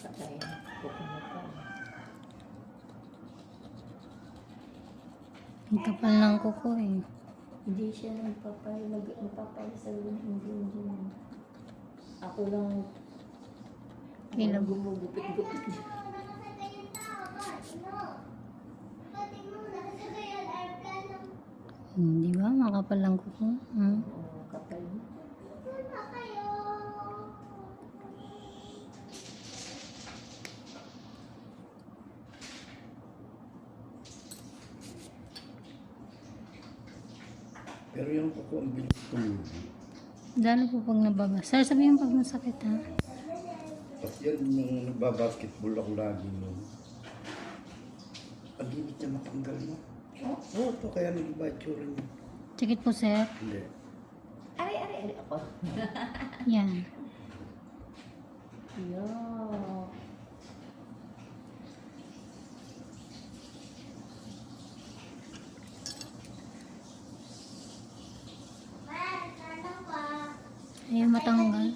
Sakay. Kukumot pa. Ang kapal ng kuko eh. Hindi siya nagpapalag, nagpapalisal ng hindi hindi. Ako lang Ilang? lang gumugupit-gupit. Hmm, Di ba? Makapal ng kuko. Hmm. Oo, kapal. Pero yung kuko ang bilis tumubo. Lalo po pag nababa. Sir, sabihin pag masakit ha. At yan nung nagbabasketball ako lagi nun. Ang limit niya matanggal mo. Oo, oh, ito kaya nag-iba yung tsura niya. Sakit po sir. Hindi. Aray, aray, aray ako. Yan. Yo. Ayaw matanggal.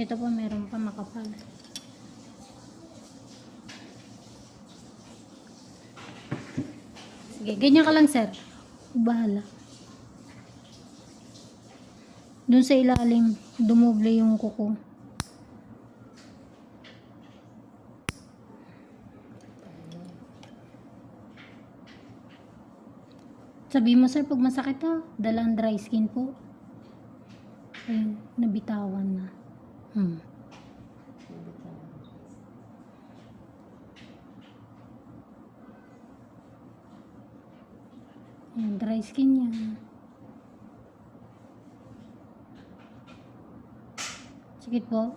Ito po meron pa makapal. Sige, ganyan ka lang sir. Bahala. Doon sa ilalim, dumoble yung kuko. Sabi mo sir, pag masakit ha, dalang dry skin po. Ayun, nabitawan na. Hmm. Dry skin yan. Sakit po.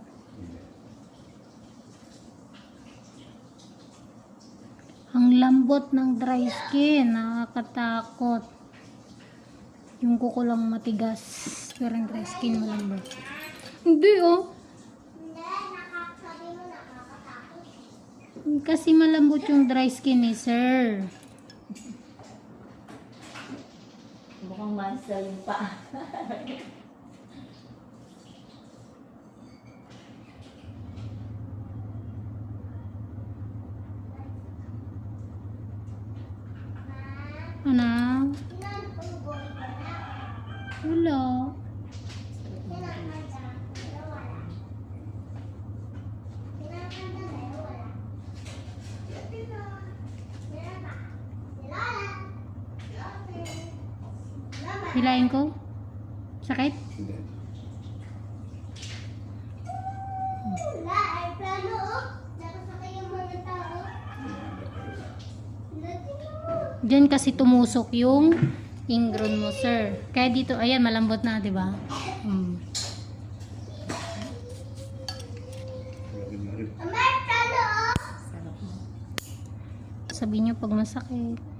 Ang lambot ng dry skin, nakakatakot. Yung kuko lang matigas, pero yung dry skin malambot. Hindi oh. Kasi malambot yung dry skin ni sir. Mukhang yung paa. Ano? Wala. Hilain ko? Sakit? Hindi. Diyan kasi tumusok yung ingrown mo, sir. Kaya dito, ayan, malambot na, di ba? Hmm. Sabi niyo pag masakit.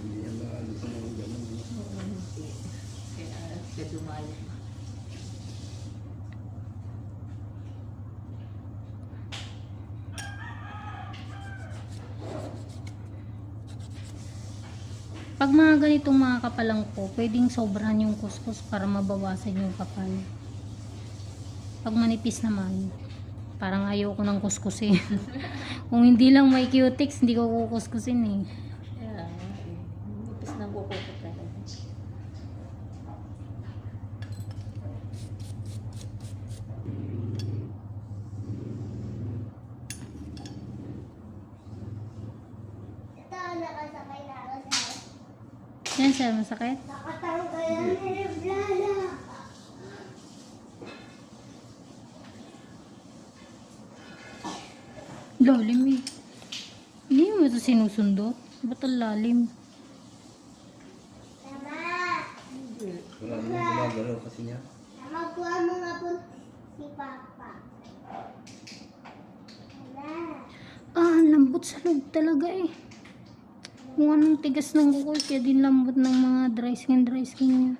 Hindi niya maano sa mga ganun. Kaya, kaya pa. Pag mga ganitong mga kapalang po, pwedeng sobrahan yung kuskus para mabawasan yung kapal. Pag manipis naman, parang ayoko ng kuskusin. Kung hindi lang may cutics, hindi ko kukuskusin eh. Kaya, eh, nipis ng kuko ko talaga. Yan sir, masakit? Lalim eh. Hindi mo ito sinusundot. Ba't ang lalim? Wala naman gumagalaw kasi niya. Makuha mo nga po si Papa. Wala. Ah, ang lambot sa loob talaga eh. Kung anong tigas ng kuko, kaya din lambot ng mga dry skin, dry skin niya.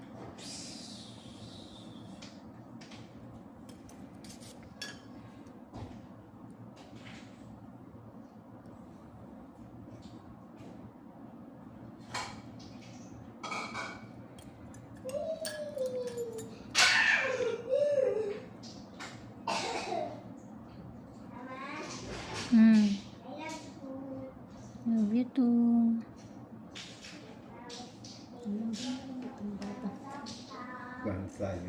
Hmm. Love you too. Bahang tayo.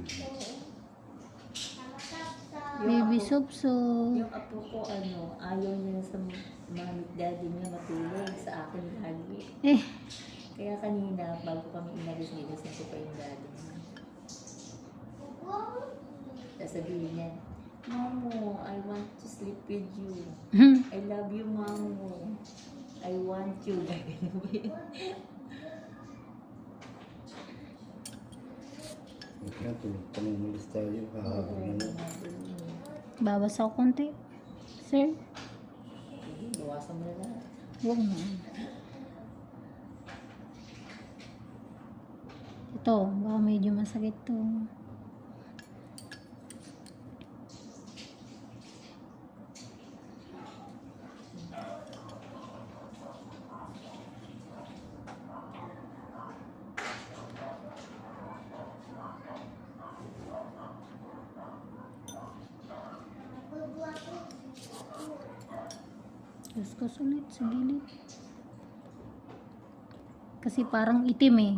Baby soup so. Yung apo ko, ano, ayaw niya sa mami daddy niya matulog sa akin lagi. Eh, Kaya kanina, bago kami inalis, ginising ko pa yung daddy niya. Sasabihin niya, Mamo, I want to sleep with you. hmm. I love you, Mamo. I want you. Huwag na, tulog pa nung ulis tayo. Hahabol na. Bawas ako konti. Sir, Bawasan mo na lahat. huwag na. Ito, baka medyo masakit to. Kuskus ulit sa gilid. Kasi parang itim eh.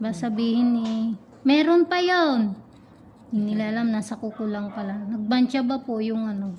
Ba eh, meron pa yon. Hindi nila alam, nasa kukulang pala. Nagbansya ba po yung ano?